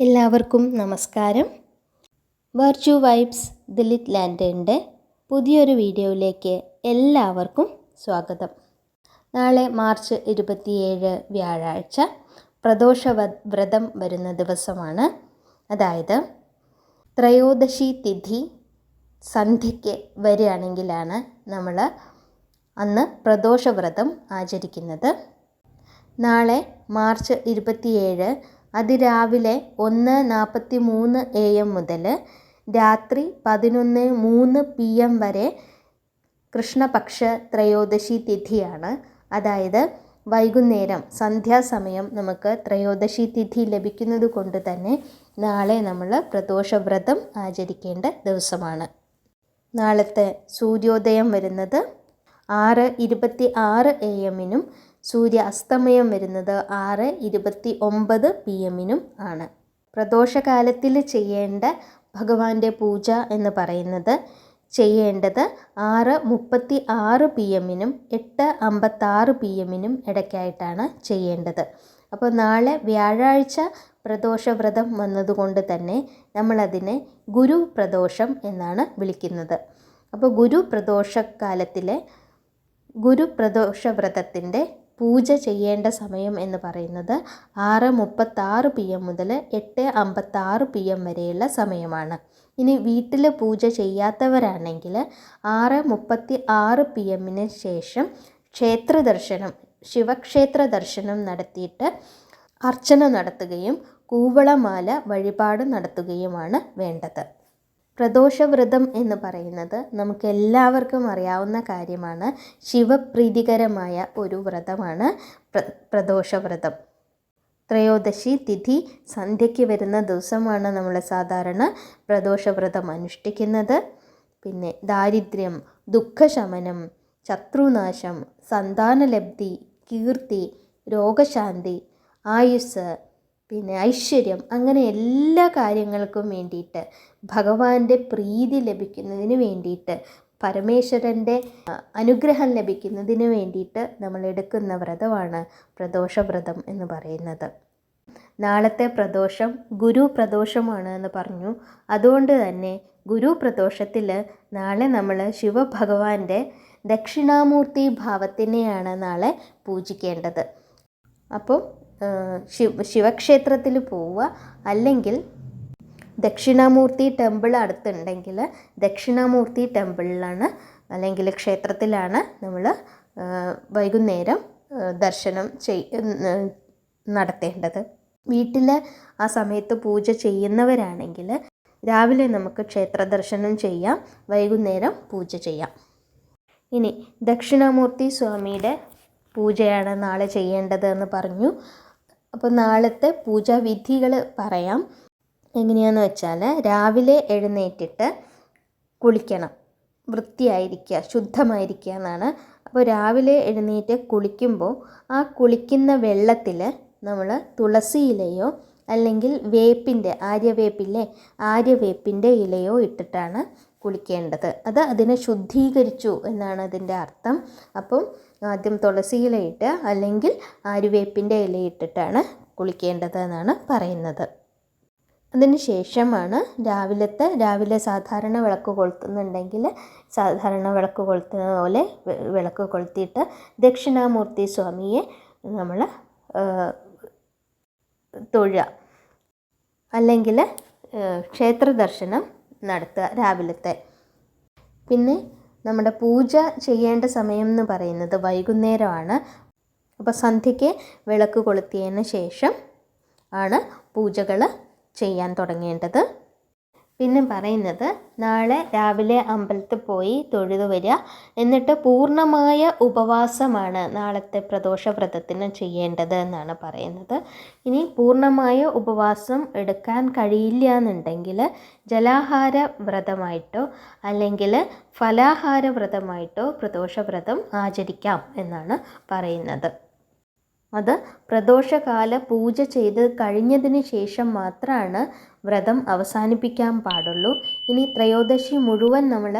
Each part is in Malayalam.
എല്ലാവർക്കും നമസ്കാരം. വെർച്യു വൈബ്സ് ദലിത് ലാൻഡേന്റെ പുതിയൊരു വീഡിയോയിലേക്ക് എല്ലാവർക്കും സ്വാഗതം. നാളെ മാർച്ച് ഇരുപത്തിയേഴ് വ്യാഴാഴ്ച പ്രദോഷ വ്രതം വരുന്ന ദിവസമാണ്. അതായത് ത്രയോദശി തിഥി സന്ധ്യയ്ക്ക് വരികയാണെങ്കിലാണ് നമ്മൾ അന്ന് പ്രദോഷ വ്രതം ആചരിക്കുന്നത്. നാളെ മാർച്ച് ഇരുപത്തിയേഴ് അതിരാവിലെ ഒന്ന് നാൽപ്പത്തി മൂന്ന് എ എം മുതൽ രാത്രി പതിനൊന്ന് മൂന്ന് പി എം വരെ കൃഷ്ണപക്ഷ ത്രയോദശി തിഥിയാണ്. അതായത് വൈകുന്നേരം സന്ധ്യാസമയം നമുക്ക് ത്രയോദശി തിഥി ലഭിക്കുന്നത് കൊണ്ട് തന്നെ നാളെ നമ്മൾ പ്രദോഷവ്രതം ആചരിക്കേണ്ട ദിവസമാണ്. നാളത്തെ സൂര്യോദയം വരുന്നത് ആറ് ഇരുപത്തി ആറ് എ എമ്മിനും സൂര്യ അസ്തമയം വരുന്നത് ആറ് ഇരുപത്തി ഒമ്പത് പി എമ്മിനും ആണ്. പ്രദോഷകാലത്തിൽ ചെയ്യേണ്ട ഭഗവാന്റെ പൂജ എന്ന് പറയുന്നത് ചെയ്യേണ്ടത് ആറ് മുപ്പത്തി ആറ് പി എമ്മിനും എട്ട് അമ്പത്താറ് പി എമ്മിനും ഇടയ്ക്കായിട്ടാണ് ചെയ്യേണ്ടത്. അപ്പോൾ നാളെ വ്യാഴാഴ്ച പ്രദോഷവ്രതം വന്നതുകൊണ്ട് തന്നെ നമ്മളതിനെ ഗുരു പ്രദോഷം എന്നാണ് വിളിക്കുന്നത്. അപ്പോൾ ഗുരു പ്രദോഷക്കാലത്തിലെ ഗുരു പ്രദോഷവ്രതത്തിന്റെ പൂജ ചെയ്യേണ്ട സമയം എന്ന് പറയുന്നത് ആറ് മുപ്പത്താറ് പി എം മുതൽ എട്ട് അമ്പത്താറ് പി എം വരെയുള്ള സമയമാണ്. ഇനി വീട്ടിൽ പൂജ ചെയ്യാത്തവരാണെങ്കിൽ ആറ് മുപ്പത്തി ആറ് പി എമ്മിന് ശേഷം ക്ഷേത്ര ദർശനം ശിവക്ഷേത്ര ദർശനം നടത്തിയിട്ട് അർച്ചന നടത്തുകയും കൂവളമാല വഴിപാട് നടത്തുകയുമാണ് വേണ്ടത്. പ്രദോഷവ്രതം എന്ന് പറയുന്നത് നമുക്ക് എല്ലാവർക്കും അറിയാവുന്ന കാര്യമാണ്. ശിവപ്രീതികരമായ ഒരു വ്രതമാണ് പ്ര പ്രദോഷവ്രതം. ത്രയോദശി തിഥി സന്ധ്യയ്ക്ക് വരുന്ന ദിവസമാണ് നമ്മൾ സാധാരണ പ്രദോഷവ്രതം അനുഷ്ഠിക്കുന്നത്. പിന്നെ ദാരിദ്ര്യം ദുഃഖശമനം ശത്രുനാശം സന്താനലബ്ധി കീർത്തി രോഗശാന്തി ആയുസ് പിന്നെ ഐശ്വര്യം അങ്ങനെ എല്ലാ കാര്യങ്ങൾക്കും വേണ്ടിയിട്ട് ഭഗവാന്റെ പ്രീതി ലഭിക്കുന്നതിന് വേണ്ടിയിട്ട് പരമേശ്വരന്റെ അനുഗ്രഹം ലഭിക്കുന്നതിന് വേണ്ടിയിട്ട് നമ്മൾ എടുക്കുന്ന വ്രതമാണ് പ്രദോഷ വ്രതം എന്ന് പറയുന്നത്. നാളത്തെ പ്രദോഷം ഗുരു പ്രദോഷമാണ് എന്ന് പറഞ്ഞു. അതുകൊണ്ട് തന്നെ ഗുരു പ്രദോഷത്തിൽ നാളെ നമ്മൾ ശിവഭഗവാന്റെ ദക്ഷിണാമൂർത്തി ഭാവത്തിനെയാണ് നാളെ പൂജിക്കേണ്ടത്. അപ്പോൾ ശിവ ശിവക്ഷേത്രത്തിൽ പോവുക. അല്ലെങ്കിൽ ദക്ഷിണാമൂർത്തി ടെമ്പിൾ അടുത്തുണ്ടെങ്കിൽ ദക്ഷിണാമൂർത്തി ടെമ്പിളിലാണ് അല്ലെങ്കിൽ ക്ഷേത്രത്തിലാണ് നമ്മൾ വൈകുന്നേരം ദർശനം ചെയ് നടത്തേണ്ടത്. വീട്ടിൽ ആ സമയത്ത് പൂജ ചെയ്യുന്നവരാണെങ്കിൽ രാവിലെ നമുക്ക് ക്ഷേത്ര ദർശനം ചെയ്യാം വൈകുന്നേരം പൂജ ചെയ്യാം. ഇനി ദക്ഷിണാമൂർത്തി സ്വാമിയുടെ പൂജയാണ് നാളെ ചെയ്യേണ്ടത് എന്ന് പറഞ്ഞു. അപ്പോൾ നാളത്തെ പൂജാവിധികൾ പറയാം. എങ്ങനെയാന്ന് വെച്ചാൽ രാവിലെ എഴുന്നേറ്റിട്ട് കുളിക്കണം. വൃത്തിയായിരിക്കുക ശുദ്ധമായിരിക്കുക എന്നാണ്. അപ്പോൾ രാവിലെ എഴുന്നേറ്റ് കുളിക്കുമ്പോൾ ആ കുളിക്കുന്ന വെള്ളത്തിൽ നമ്മൾ തുളസി ഇലയോ അല്ലെങ്കിൽ വേപ്പിന്റെ ആര്യവേപ്പില്ലേ? ആര്യവേപ്പിന്റെ ഇലയോ ഇട്ടിട്ടാണ് കുളിക്കേണ്ടത്. അത് അതിനെ ശുദ്ധീകരിച്ചു എന്നാണ് അതിന്റെ അർത്ഥം. അപ്പം ആദ്യം തുളസി ഇലയിട്ട് അല്ലെങ്കിൽ ആരുവേപ്പിന്റെ ഇലയിട്ടിട്ടാണ് കുളിക്കേണ്ടത് എന്നാണ് പറയുന്നത്. അതിന് ശേഷമാണ് രാവിലത്തെ രാവിലെ സാധാരണ വിളക്ക് കൊളുത്തുന്നുണ്ടെങ്കിൽ സാധാരണ വിളക്ക് കൊളുത്തുന്ന പോലെ വിളക്ക് കൊളുത്തിയിട്ട് ദക്ഷിണാമൂർത്തി സ്വാമിയെ നമ്മൾ തൊഴുക. അല്ലെങ്കിൽ ക്ഷേത്ര ദർശനം നടത്തുക രാവിലത്തെ. പിന്നെ നമ്മുടെ പൂജ ചെയ്യേണ്ട സമയം എന്ന് പറയുന്നത് വൈകുന്നേരമാണ്. അപ്പോൾ സന്ധ്യയ്ക്ക് വിളക്ക് കൊളുത്തിയതിന് ശേഷം ആണ് പൂജകൾ ചെയ്യാൻ തുടങ്ങേണ്ടത്. പിന്നെ പറയുന്നത് നാളെ രാവിലെ അമ്പലത്തിൽ പോയി തൊഴുതു വരിക. എന്നിട്ട് പൂർണമായ ഉപവാസമാണ് നാളത്തെ പ്രദോഷ വ്രതത്തിന് ചെയ്യേണ്ടത് എന്നാണ് പറയുന്നത്. ഇനി പൂർണമായ ഉപവാസം എടുക്കാൻ കഴിയില്ല എന്നുണ്ടെങ്കിൽ ജലാഹാര വ്രതമായിട്ടോ അല്ലെങ്കിൽ ഫലാഹാര വ്രതമായിട്ടോ പ്രദോഷ വ്രതം ആചരിക്കാം എന്നാണ് പറയുന്നത്. അത് പ്രദോഷകാല പൂജ ചെയ്ത് കഴിഞ്ഞതിന് ശേഷം മാത്രമാണ് വ്രതം അവസാനിപ്പിക്കാൻ പാടുള്ളൂ. ഇനി ത്രയോദശി മുഴുവൻ നമ്മൾ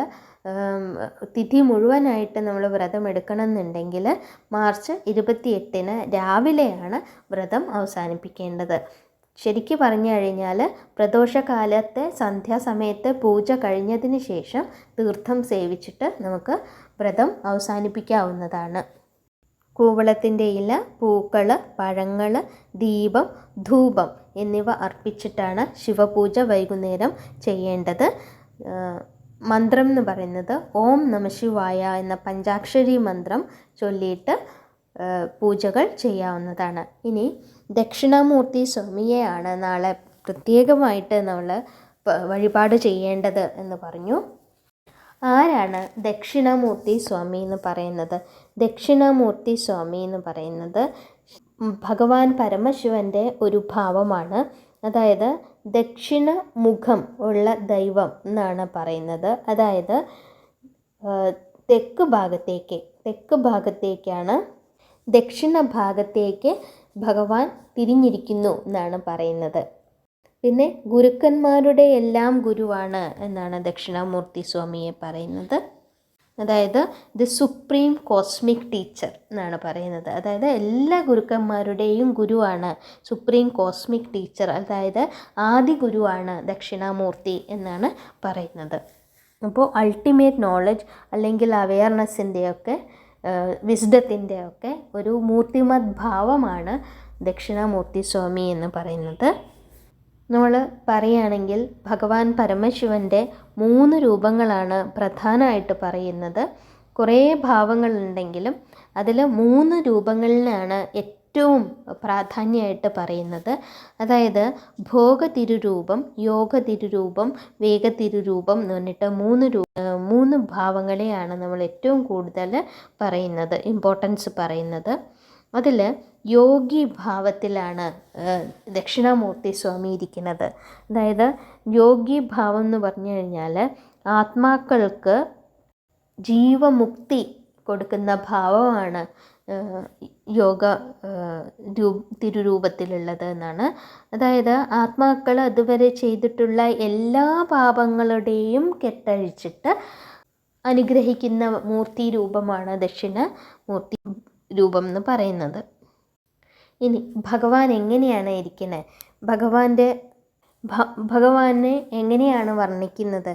തിഥി മുഴുവനായിട്ട് നമ്മൾ വ്രതം എടുക്കണം എന്നുണ്ടെങ്കിൽ മാർച്ച് ഇരുപത്തി എട്ടിന് രാവിലെയാണ് വ്രതം അവസാനിപ്പിക്കേണ്ടത്. ശരിക്ക് പറഞ്ഞു കഴിഞ്ഞാൽ പ്രദോഷകാലത്തെ സന്ധ്യാസമയത്ത് പൂജ കഴിഞ്ഞതിന് ശേഷം തീർത്ഥം സേവിച്ചിട്ട് നമുക്ക് വ്രതം അവസാനിപ്പിക്കാവുന്നതാണ്. കൂവളത്തിന്റെ ഇല പൂക്കൾ പഴങ്ങൾ ദീപം ധൂപം എന്നിവ അർപ്പിച്ചിട്ടാണ് ശിവപൂജ വൈകുന്നേരം ചെയ്യേണ്ടത്. മന്ത്രം എന്ന് പറയുന്നത് ഓം നമ ശിവായ എന്ന പഞ്ചാക്ഷരി മന്ത്രം ചൊല്ലിയിട്ട് പൂജകൾ ചെയ്യാവുന്നതാണ്. ഇനി ദക്ഷിണാമൂർത്തി സ്വാമിയെയാണ് നാളെ പ്രത്യേകമായിട്ട് നമ്മൾ വഴിപാട് ചെയ്യേണ്ടത് എന്ന് പറഞ്ഞു. ആരാണ് ദക്ഷിണാമൂർത്തി സ്വാമി എന്ന് പറയുന്നത്? ദക്ഷിണാമൂർത്തി സ്വാമി എന്ന് പറയുന്നത് ഭഗവാൻ പരമശിവന്റെ ഒരു ഭാവമാണ്. അതായത് ദക്ഷിണ മുഖം ഉള്ള ദൈവം എന്നാണ് പറയുന്നത്. അതായത് തെക്ക് ഭാഗത്തേക്ക് തെക്ക് ഭാഗത്തേക്കാണ് ദക്ഷിണ ഭാഗത്തേക്ക് ഭഗവാൻ തിരിഞ്ഞിരിക്കുന്നു എന്നാണ് പറയുന്നത്. പിന്നെ ഗുരുക്കന്മാരുടെ എല്ലാം ഗുരുവാണ് എന്നാണ് ദക്ഷിണാമൂർത്തി സ്വാമിയെ പറയുന്നത്. അതായത് ദി സുപ്രീം കോസ്മിക് ടീച്ചർ എന്നാണ് പറയുന്നത്. അതായത് എല്ലാ ഗുരുക്കന്മാരുടെയും ഗുരുവാണ് സുപ്രീം കോസ്മിക് ടീച്ചർ. അതായത് ആദി ഗുരുവാണ് ദക്ഷിണാമൂർത്തി എന്നാണ് പറയുന്നത്. അപ്പോൾ അൾട്ടിമേറ്റ് നോളജ് അല്ലെങ്കിൽ അവയർനെസ്സിന്റെയൊക്കെ വിസ്ഡത്തിന്റെയൊക്കെ ഒരു മൂർത്തിമത് ഭാവമാണ് ദക്ഷിണാമൂർത്തി സ്വാമി എന്ന് പറയുന്നത്. നമ്മൾ പറയുകയാണെങ്കിൽ ഭഗവാൻ പരമശിവന്റെ മൂന്ന് രൂപങ്ങളാണ് പ്രധാനമായിട്ട് പറയുന്നത്. കുറേ ഭാവങ്ങളുണ്ടെങ്കിലും അതിൽ മൂന്ന് രൂപങ്ങളിലാണ് ഏറ്റവും പ്രാധാന്യമായിട്ട് പറയുന്നത്. അതായത് ഭോഗതിരുരൂപം യോഗതിരുരൂപം വേഗതിരുരൂപം എന്ന് പറഞ്ഞിട്ട് മൂന്ന് രൂ മൂന്ന് ഭാവങ്ങളെയാണ് നമ്മൾ ഏറ്റവും കൂടുതൽ പറയുന്നത് ഇമ്പോർട്ടൻസ് പറയുന്നത്. അതിൽ യോഗി ഭാവത്തിലാണ് ദക്ഷിണാമൂർത്തി സ്വാമി ഇരിക്കുന്നത്. അതായത് യോഗി ഭാവം എന്ന് പറഞ്ഞു കഴിഞ്ഞാൽ ആത്മാക്കൾക്ക് ജീവമുക്തി കൊടുക്കുന്ന ഭാവമാണ് യോഗ രൂ തിരുരൂപത്തിലുള്ളത് എന്നാണ്. അതായത് ആത്മാക്കൾ അതുവരെ ചെയ്തിട്ടുള്ള എല്ലാ പാപങ്ങളുടെയും കെട്ടഴിച്ചിട്ട് അനുഗ്രഹിക്കുന്ന മൂർത്തി രൂപമാണ് ദക്ഷിണ മൂർത്തി രൂപം എന്ന് പറയുന്നത്. ഇനി ഭഗവാൻ എങ്ങനെയാണ് ഇരിക്കുന്നത് ഭഗവാന്റെ ഭഗവാനെ എങ്ങനെയാണ് വർണിക്കുന്നത്?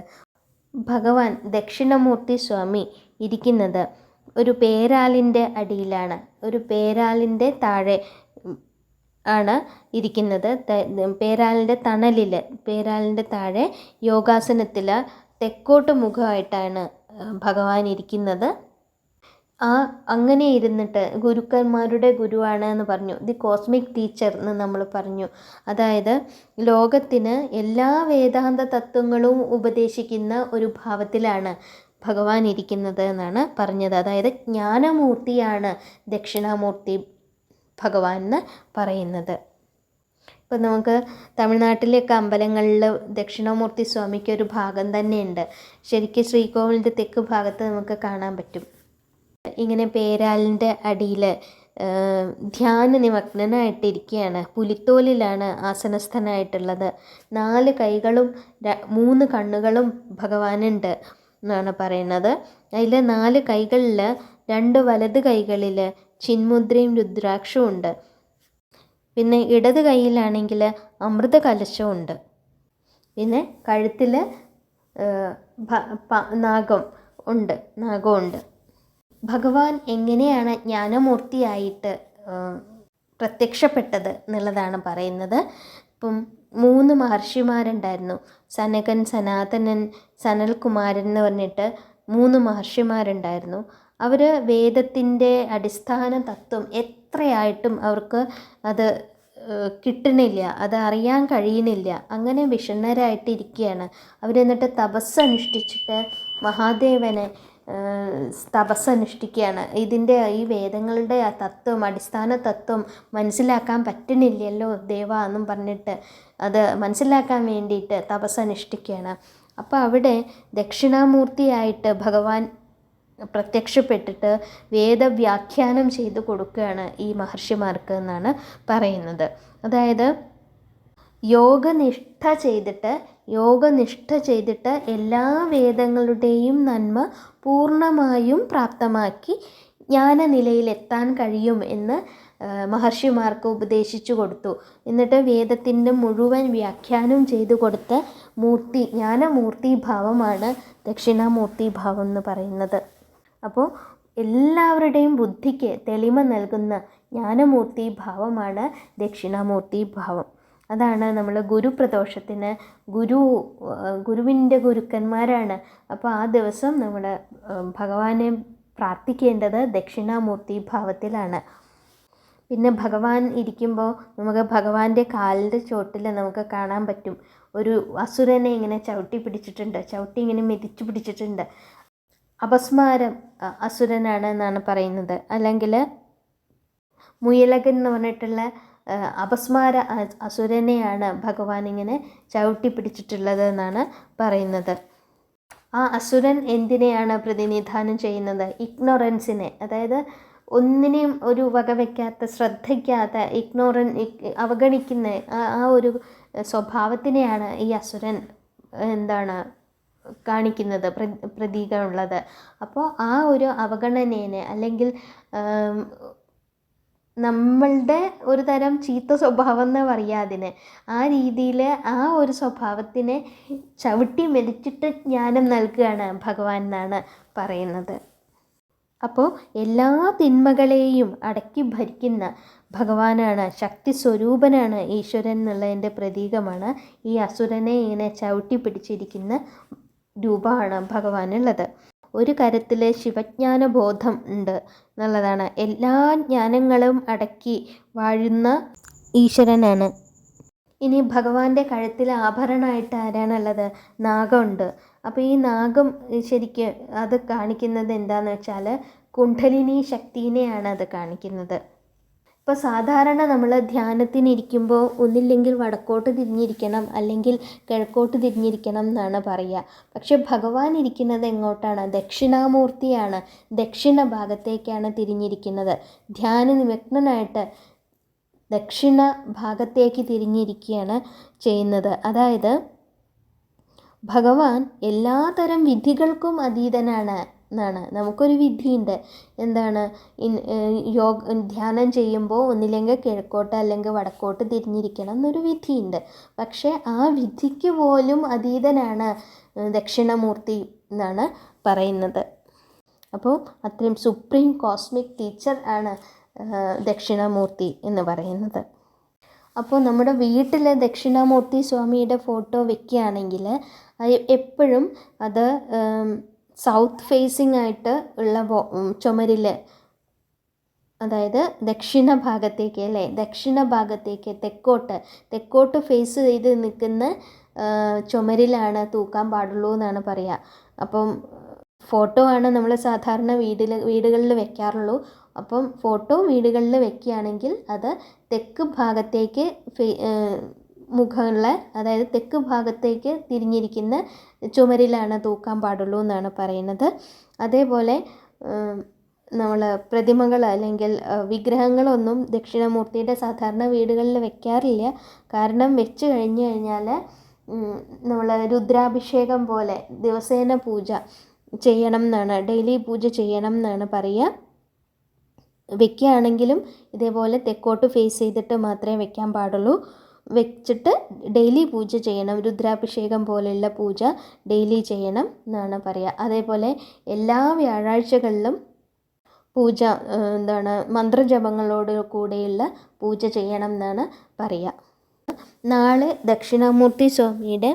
ഭഗവാൻ ദക്ഷിണമൂർത്തി സ്വാമി ഇരിക്കുന്നത് ഒരു പേരാലിന്റെ അടിയിലാണ്. ഒരു പേരാലിന്റെ താഴെ ആണ് ഇരിക്കുന്നത്. പേരാലിന്റെ തണലിൽ പേരാലിന്റെ താഴെ യോഗാസനത്തിൽ തെക്കോട്ട് മുഖമായിട്ടാണ് ഭഗവാൻ ഇരിക്കുന്നത്. ആ അങ്ങനെ ഇരുന്നിട്ട് ഗുരുക്കന്മാരുടെ ഗുരുവാണ് എന്ന് പറഞ്ഞു. ദി കോസ്മിക് ടീച്ചർ എന്ന് നമ്മൾ പറഞ്ഞു. അതായത് ലോകത്തിന് എല്ലാ വേദാന്ത തത്വങ്ങളും ഉപദേശിക്കുന്ന ഒരു ഭാവത്തിലാണ് ഭഗവാൻ ഇരിക്കുന്നത് എന്നാണ് പറഞ്ഞത്. അതായത് ജ്ഞാനമൂർത്തിയാണ് ദക്ഷിണാമൂർത്തി ഭഗവാൻ എന്ന് പറയുന്നത്. ഇപ്പം നമുക്ക് തമിഴ്നാട്ടിലെയൊക്കെ അമ്പലങ്ങളിൽ ദക്ഷിണാമൂർത്തി സ്വാമിക്ക് ഒരു ഭാഗം തന്നെയുണ്ട്. ശരിക്കും ശ്രീകോവിലിന്റെ തെക്ക് ഭാഗത്ത് നമുക്ക് കാണാൻ പറ്റും. ഇങ്ങനെ പേരാലിന്റെ അടിയിൽ ധ്യാന നിമഗ്നനായിട്ടിരിക്കുകയാണ്. പുലിത്തോലിലാണ് ആസനസ്ഥനായിട്ടുള്ളത്. നാല് കൈകളും മൂന്ന് കണ്ണുകളും ഭഗവാനുണ്ട് എന്നാണ് പറയുന്നത്. അതിൽ നാല് കൈകളിൽ രണ്ട് വലത് കൈകളിൽ ചിന്മുദ്രയും രുദ്രാക്ഷവും ഉണ്ട്. പിന്നെ ഇടത് കൈയിലാണെങ്കിൽ അമൃത കലശമുണ്ട് പിന്നെ കഴുത്തിൽ നാഗം ഉണ്ട് നാഗമുണ്ട് ഭഗവാൻ എങ്ങനെയാണ് ജ്ഞാനമൂർത്തിയായിട്ട് പ്രത്യക്ഷപ്പെട്ടത് എന്നുള്ളതാണ് പറയുന്നത്. ഇപ്പം മൂന്ന് മഹർഷിമാരുണ്ടായിരുന്നു. സനകൻ സനാതനൻ സനൽകുമാരൻ എന്ന് പറഞ്ഞിട്ട് മൂന്ന് മഹർഷിമാരുണ്ടായിരുന്നു. അവർ വേദത്തിന്റെ അടിസ്ഥാന തത്വം എത്രയായിട്ടും അവർക്ക് അത് കിട്ടണില്ല അത് അറിയാൻ കഴിയുന്നില്ല. അങ്ങനെ വിഷണ്ണരായിട്ടിരിക്കുകയാണ്. അവരെന്നിട്ട് തപസ് അനുഷ്ഠിച്ചിട്ട് മഹാദേവനെ തപസ്സനുഷ്ഠിക്കുകയാണ്. ഇതിന്റെ ഈ വേദങ്ങളുടെ ആ തത്വം അടിസ്ഥാന തത്വം മനസ്സിലാക്കാൻ പറ്റുന്നില്ലല്ലോ ദേവ എന്നും പറഞ്ഞിട്ട് അത് മനസ്സിലാക്കാൻ വേണ്ടിയിട്ട് തപസ് അനുഷ്ഠിക്കുകയാണ് അപ്പോൾ അവിടെ ദക്ഷിണാമൂർത്തിയായിട്ട് ഭഗവാൻ പ്രത്യക്ഷപ്പെട്ടിട്ട് വേദവ്യാഖ്യാനം ചെയ്ത് കൊടുക്കുകയാണ് ഈ മഹർഷിമാർക്ക് എന്നാണ് പറയുന്നത്. അതായത് യോഗനിഷ്ഠ ചെയ്തിട്ട് യോഗനിഷ്ഠ ചെയ്തിട്ട് എല്ലാ വേദങ്ങളുടെയും നന്മ പൂർണമായും പ്രാപ്തമാക്കി ജ്ഞാനനിലയിലെത്താൻ കഴിയും എന്ന് മഹർഷിമാർക്ക് ഉപദേശിച്ചു കൊടുത്തു. എന്നിട്ട് വേദത്തിന്റെ മുഴുവൻ വ്യാഖ്യാനം ചെയ്തു കൊടുത്ത മൂർത്തി ജ്ഞാനമൂർത്തി ഭാവമാണ് ദക്ഷിണാമൂർത്തി ഭാവം എന്ന് പറയുന്നത്. അപ്പോൾ എല്ലാവരുടെയും ബുദ്ധിക്ക് തെളിമ നൽകുന്ന ജ്ഞാനമൂർത്തി ഭാവമാണ് ദക്ഷിണാമൂർത്തി ഭാവം അതാണ് നമ്മൾ ഗുരുപ്രദോഷത്തിന് ഗുരു ഗുരുവിന്റെ ഗുരുക്കന്മാരാണ്. അപ്പോൾ ആ ദിവസം നമ്മൾ ഭഗവാനെ പ്രാർത്ഥിക്കേണ്ടത് ദക്ഷിണാമൂർത്തി ഭാവത്തിലാണ്. പിന്നെ ഭഗവാൻ ഇരിക്കുമ്പോൾ നമുക്ക് ഭഗവാന്റെ കാലിന്റെ ചോട്ടിൽ നമുക്ക് കാണാൻ പറ്റും. ഒരു അസുരനെ ഇങ്ങനെ ചവിട്ടി പിടിച്ചിട്ടുണ്ട് ചവിട്ടി ഇങ്ങനെ മെതിച്ചു പിടിച്ചിട്ടുണ്ട്. അപസ്മാരം അസുരനാണ് എന്നാണ് പറയുന്നത്. അല്ലെങ്കിൽ മുയലകൻ എന്ന് പറഞ്ഞിട്ടുള്ള അപസ്മാര അസുരനെയാണ് ഭഗവാൻ ഇങ്ങനെ ചവിട്ടി പിടിച്ചിട്ടുള്ളത് എന്നാണ് പറയുന്നത്. ആ അസുരൻ എന്തിനെയാണ് പ്രതിനിധാനം ചെയ്യുന്നത്? ഇഗ്നോറൻസിനെ. അതായത് ഒന്നിനെയും ഒരു വകവയ്ക്കാത്ത ശ്രദ്ധിക്കാത്ത ഇഗ്നോറൻ അവഗണിക്കുന്ന ആ ഒരു സ്വഭാവത്തിനെയാണ് ഈ അസുരൻ എന്താണ് കാണിക്കുന്നത് പ്രതീകമുള്ളത്. അപ്പോൾ ആ ഒരു അവഗണനേനെ അല്ലെങ്കിൽ നമ്മളുടെ ഒരു തരം ചീത്ത സ്വഭാവം എന്ന് പറയുക അതിന്. ആ രീതിയിൽ ആ ഒരു സ്വഭാവത്തിനെ ചവിട്ടി മെതിച്ചിട്ട് ജ്ഞാനം നൽകുകയാണ് ഭഗവാൻ എന്നാണ് പറയുന്നത്. അപ്പോൾ എല്ലാ തിന്മകളെയും അടക്കി ഭരിക്കുന്ന ഭഗവാനാണ് ശക്തി സ്വരൂപനാണ് ഈശ്വരൻ എന്നുള്ളതിന്റെ പ്രതീകമാണ് ഈ അസുരനെ ഇങ്ങനെ ചവിട്ടി പിടിച്ചിരിക്കുന്ന രൂപമാണ് ഭഗവാനുള്ളത്. ഒരു കരത്തിൽ ശിവജ്ഞാന ബോധം ഉണ്ട് എന്നുള്ളതാണ്. എല്ലാ ജ്ഞാനങ്ങളും അടക്കി വാഴുന്ന ഈശ്വരനാണ്. ഇനി ഭഗവാന്റെ കഴുത്തിൽ ആഭരണമായിട്ട് ആരാണുള്ളത്? നാഗമുണ്ട്. അപ്പോൾ ഈ നാഗം ശരിക്ക് അത് കാണിക്കുന്നത് എന്താണെന്ന് വെച്ചാൽ കുണ്ഠലിനി ശക്തിനെയാണ് അത് കാണിക്കുന്നത്. ഇപ്പോൾ സാധാരണ നമ്മൾ ധ്യാനത്തിനിരിക്കുമ്പോൾ ഒന്നില്ലെങ്കിൽ വടക്കോട്ട് തിരിഞ്ഞിരിക്കണം അല്ലെങ്കിൽ കിഴക്കോട്ട് തിരിഞ്ഞിരിക്കണം എന്നാണ് പറയുക. പക്ഷെ ഭഗവാൻ ഇരിക്കുന്നത് എങ്ങോട്ടാണ്? ദക്ഷിണാമൂർത്തിയാണ്. ദക്ഷിണ ഭാഗത്തേക്കാണ് തിരിഞ്ഞിരിക്കുന്നത്. ധ്യാന നിമഗ്നനായിട്ട് ദക്ഷിണ ഭാഗത്തേക്ക് തിരിഞ്ഞിരിക്കുകയാണ് ചെയ്യുന്നത്. അതായത് ഭഗവാൻ എല്ലാതരം വിധികൾക്കും അതീതനാണ്. എന്നാണ് നമുക്കൊരു വിധിയുണ്ട്. എന്താണ്? യോഗ ധ്യാനം ചെയ്യുമ്പോൾ ഒന്നില്ലെങ്കിൽ കിഴക്കോട്ട് അല്ലെങ്കിൽ വടക്കോട്ട് തിരിഞ്ഞിരിക്കണം എന്നൊരു വിധിയുണ്ട്. പക്ഷേ ആ വിധിക്ക് പോലും അതീതനാണ് ദക്ഷിണമൂർത്തി എന്നാണ് പറയുന്നത്. അപ്പോൾ അത്രയും സുപ്രീം കോസ്മിക് ടീച്ചർ ആണ് ദക്ഷിണമൂർത്തി എന്ന് പറയുന്നത്. അപ്പോൾ നമ്മുടെ വീട്ടിൽ ദക്ഷിണാമൂർത്തി സ്വാമിയുടെ ഫോട്ടോ വെക്കുകയാണെങ്കിൽ എപ്പോഴും അത് സൗത്ത് ഫേസിംഗ് ആയിട്ട് ഉള്ള ചുമരിൽ അതായത് ദക്ഷിണ ഭാഗത്തേക്ക് അല്ലേ? ദക്ഷിണ ഭാഗത്തേക്ക് തെക്കോട്ട് തെക്കോട്ട് ഫേസ് ചെയ്ത് നിൽക്കുന്ന ചുമരിലാണ് തൂക്കാൻ പാടുള്ളൂ എന്നാണ് പറയുക അപ്പം ഫോട്ടോ ആണ് നമ്മൾ സാധാരണ വീടിൽ വീടുകളിൽ വെക്കാറുള്ളൂ. അപ്പം ഫോട്ടോ വീടുകളിൽ വെക്കുകയാണെങ്കിൽ അത് തെക്ക് ഭാഗത്തേക്ക് മുഖമുള്ള അതായത് തെക്ക് ഭാഗത്തേക്ക് തിരിഞ്ഞിരിക്കുന്ന ചുമരിലാണ് തൂക്കാൻ പാടുള്ളൂ എന്നാണ് പറയുന്നത്. അതേപോലെ നമ്മൾ പ്രതിമകൾ അല്ലെങ്കിൽ വിഗ്രഹങ്ങളൊന്നും ദക്ഷിണമൂർത്തിയുടെ സാധാരണ വീടുകളിൽ വെക്കാറില്ല. കാരണം വെച്ച് കഴിഞ്ഞു കഴിഞ്ഞാൽ നമ്മൾ രുദ്രാഭിഷേകം പോലെ ദിവസേന പൂജ ചെയ്യണം എന്നാണ് ഡെയിലി പൂജ ചെയ്യണം എന്നാണ് പറയുക വെക്കുകയാണെങ്കിലും ഇതേപോലെ തെക്കോട്ട് ഫേസ് ചെയ്തിട്ട് മാത്രമേ വെക്കാൻ പാടുള്ളൂ. വെച്ചിട്ട് ഡെയിലി പൂജ ചെയ്യണം. രുദ്രാഭിഷേകം പോലെയുള്ള പൂജ ഡെയിലി ചെയ്യണം എന്നാണ് പറയുക അതേപോലെ എല്ലാ വ്യാഴാഴ്ചകളിലും പൂജ എന്താണ് മന്ത്രജപങ്ങളോട് കൂടെയുള്ള പൂജ ചെയ്യണം എന്നാണ് പറയുക നാളെ ദക്ഷിണാമൂർത്തി സ്വാമിയുടെ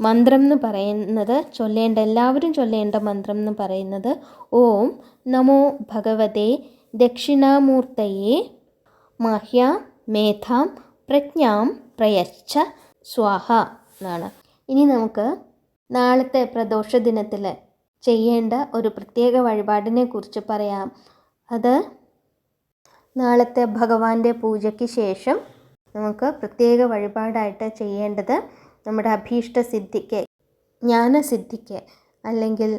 മന്ത്രം എന്ന് പറയുന്നത് ചൊല്ലേണ്ട എല്ലാവരും ചൊല്ലേണ്ട മന്ത്രം എന്ന് പറയുന്നത് ഓം നമോ ഭഗവതേ ദക്ഷിണാമൂർത്തയെ മഹ്യ മേധാം പ്രജ്ഞാം പ്രയച്ഛ സ്വാഹ എന്നാണ്. ഇനി നമുക്ക് നാളത്തെ പ്രദോഷ ദിനത്തിൽ ചെയ്യേണ്ട ഒരു പ്രത്യേക വഴിപാടിനെ കുറിച്ച് പറയാം. അത് നാളത്തെ ഭഗവാന്റെ പൂജയ്ക്ക് ശേഷം നമുക്ക് പ്രത്യേക വഴിപാടായിട്ട് ചെയ്യേണ്ടത് നമ്മുടെ അഭീഷ്ട സിദ്ധിക്ക് ജ്ഞാനസിദ്ധിക്ക് അല്ലെങ്കിൽ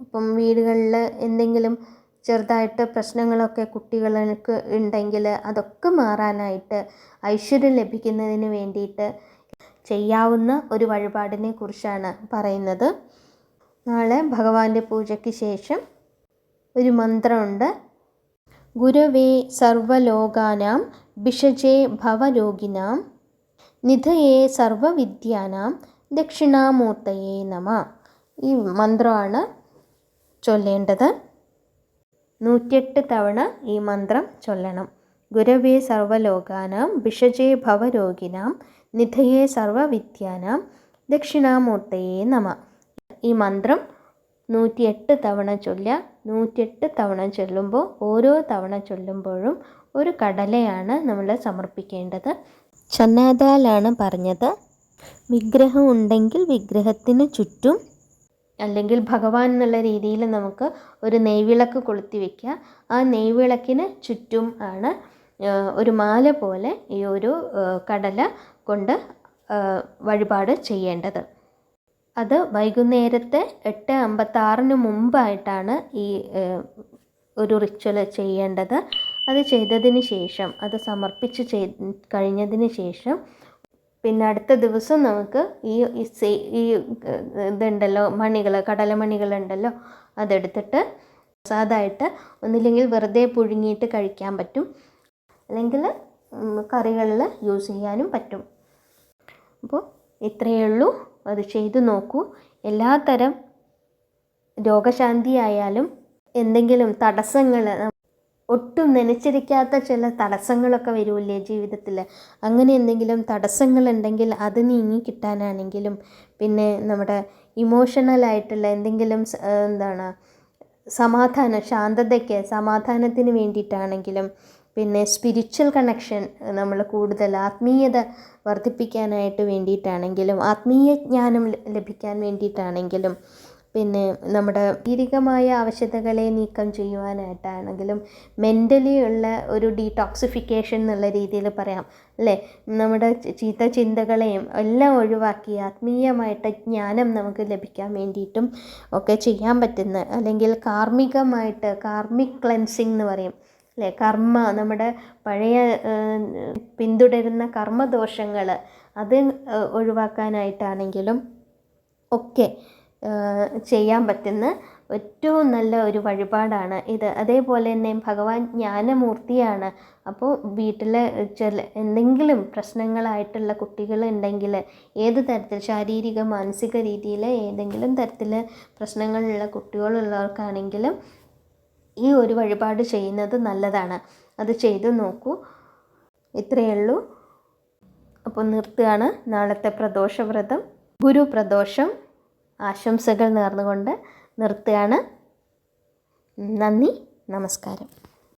ഇപ്പം വീടുകളിൽ എന്തെങ്കിലും ചെറുതായിട്ട് പ്രശ്നങ്ങളൊക്കെ കുട്ടികൾക്ക് ഉണ്ടെങ്കിൽ അതൊക്കെ മാറാനായിട്ട് ഐശ്വര്യം ലഭിക്കുന്നതിന് വേണ്ടിയിട്ട് ചെയ്യാവുന്ന ഒരു വഴിപാടിനെ കുറിച്ചാണ് പറയുന്നത്. നാളെ ഭഗവാന്റെ പൂജയ്ക്ക് ശേഷം ഒരു മന്ത്രമുണ്ട്. ഗുരവേ സർവലോകാനാം ഭിഷജേ ഭവരോഗിനാം നിധയേ സർവവിദ്യാനാം ദക്ഷിണാമൂർത്തയേ നമ. ഈ മന്ത്രമാണ് ചൊല്ലേണ്ടത്. നൂറ്റിയെട്ട് തവണ ഈ മന്ത്രം ചൊല്ലണം. ഗുരവേ സർവലോകാനാം ഭിഷജേ ഭവരോഗിനാം നിധയേ സർവവിദ്യാനാം ദക്ഷിണാമൂർത്തയേ നമ. ഈ മന്ത്രം നൂറ്റിയെട്ട് തവണ ചൊല്ലുക നൂറ്റിയെട്ട് തവണ ചൊല്ലുമ്പോൾ ഓരോ തവണ ചൊല്ലുമ്പോഴും ഒരു കടലയാണ് നമ്മൾ സമർപ്പിക്കേണ്ടത്. ചന്നാദാലാണ് പറഞ്ഞത് വിഗ്രഹം ഉണ്ടെങ്കിൽ വിഗ്രഹത്തിന് ചുറ്റും അല്ലെങ്കിൽ ഭഗവാൻ എന്നുള്ള രീതിയിൽ നമുക്ക് ഒരു നെയ്വിളക്ക് കൊളുത്തി വയ്ക്കുക ആ നെയ്വിളക്കിന് ചുറ്റും ആണ് ഒരു മാല പോലെ ഈ ഒരു കടല കൊണ്ട് വഴിപാട് ചെയ്യേണ്ടത്. അത് വൈകുന്നേരത്തെ എട്ട് അമ്പത്താറിന് മുമ്പായിട്ടാണ് ഈ ഒരു റിച്വൽ ചെയ്യേണ്ടത്. അത് ചെയ്തതിന് ശേഷം അത് സമർപ്പിച്ച് ചെയ് കഴിഞ്ഞതിന് ശേഷം പിന്നെ അടുത്ത ദിവസം നമുക്ക് ഈ ഈ ഇതുണ്ടല്ലോ മണികൾ കടലമണികളുണ്ടല്ലോ അതെടുത്തിട്ട് പ്രസാദമായിട്ട് ഒന്നില്ലെങ്കിൽ വെറുതെ പുഴുങ്ങിയിട്ട് കഴിക്കാൻ പറ്റും. അല്ലെങ്കിൽ കറികളിൽ യൂസ് ചെയ്യാനും പറ്റും. അപ്പോൾ ഇത്രയേ ഉള്ളൂ. അത് ചെയ്തു നോക്കൂ. എല്ലാത്തരം രോഗശാന്തി ആയാലും എന്തെങ്കിലും തടസ്സങ്ങൾ ഒട്ടും നനച്ചിരിക്കാത്ത ചില തടസ്സങ്ങളൊക്കെ വരുമല്ലേ ജീവിതത്തിൽ? അങ്ങനെ എന്തെങ്കിലും തടസ്സങ്ങളുണ്ടെങ്കിൽ അത് നീങ്ങി കിട്ടാനാണെങ്കിലും പിന്നെ നമ്മുടെ ഇമോഷണലായിട്ടുള്ള എന്തെങ്കിലും എന്താണ് സമാധാനം ശാന്തതയ്ക്ക് സമാധാനത്തിന് വേണ്ടിയിട്ടാണെങ്കിലും പിന്നെ സ്പിരിച്വൽ കണക്ഷൻ നമ്മൾ കൂടുതൽ ആത്മീയത വർദ്ധിപ്പിക്കാനായിട്ട് വേണ്ടിയിട്ടാണെങ്കിലും ആത്മീയ ജ്ഞാനം ലഭിക്കാൻ വേണ്ടിയിട്ടാണെങ്കിലും പിന്നെ നമ്മുടെ ശാരീരികമായ ആവശ്യകതകളെ നീക്കം ചെയ്യുവാനായിട്ടാണെങ്കിലും മെന്റലി ഉള്ള ഒരു ഡീടോക്സിഫിക്കേഷൻ എന്നുള്ള രീതിയിൽ പറയാം. അല്ലേ? നമ്മുടെ ചീത്ത ചിന്തകളെയും എല്ലാം ഒഴിവാക്കി ആത്മീയമായിട്ട് ജ്ഞാനം നമുക്ക് ലഭിക്കാൻ വേണ്ടിയിട്ടും ഒക്കെ ചെയ്യാൻ പറ്റുന്ന അല്ലെങ്കിൽ കാർമ്മികമായിട്ട് കാർമിക് ക്ലെൻസിങ് എന്ന് പറയും. അല്ലേ? കർമ്മ നമ്മുടെ പഴയ പിന്തുടരുന്ന കർമ്മദോഷങ്ങൾ അത് ഒഴിവാക്കാനായിട്ടാണെങ്കിലും ഒക്കെ ചെയ്യാൻ പറ്റുന്ന ഏറ്റവും നല്ല ഒരു വഴിപാടാണ് ഇത്. അതേപോലെ തന്നെ ഭഗവാൻ ജ്ഞാനമൂർത്തിയാണ്. അപ്പോൾ വീട്ടിൽ ചില എന്തെങ്കിലും പ്രശ്നങ്ങളായിട്ടുള്ള കുട്ടികൾ ഉണ്ടെങ്കിൽ ഏത് തരത്തിൽ ശാരീരിക മാനസിക രീതിയിൽ ഏതെങ്കിലും തരത്തിൽ പ്രശ്നങ്ങളുള്ള കുട്ടികളുള്ളവർക്കാണെങ്കിലും ഈ ഒരു വഴിപാട് ചെയ്യുന്നത് നല്ലതാണ്. അത് ചെയ്തു നോക്കൂ. ഇത്രയേ ഉള്ളൂ. അപ്പോൾ നിർത്തുകയാണ്. നാളത്തെ പ്രദോഷവ്രതം ഗുരു പ്രദോഷം. ആശംസകൾ നേർന്നുകൊണ്ട് നിർത്തുകയാണ്. നന്ദി നമസ്കാരം.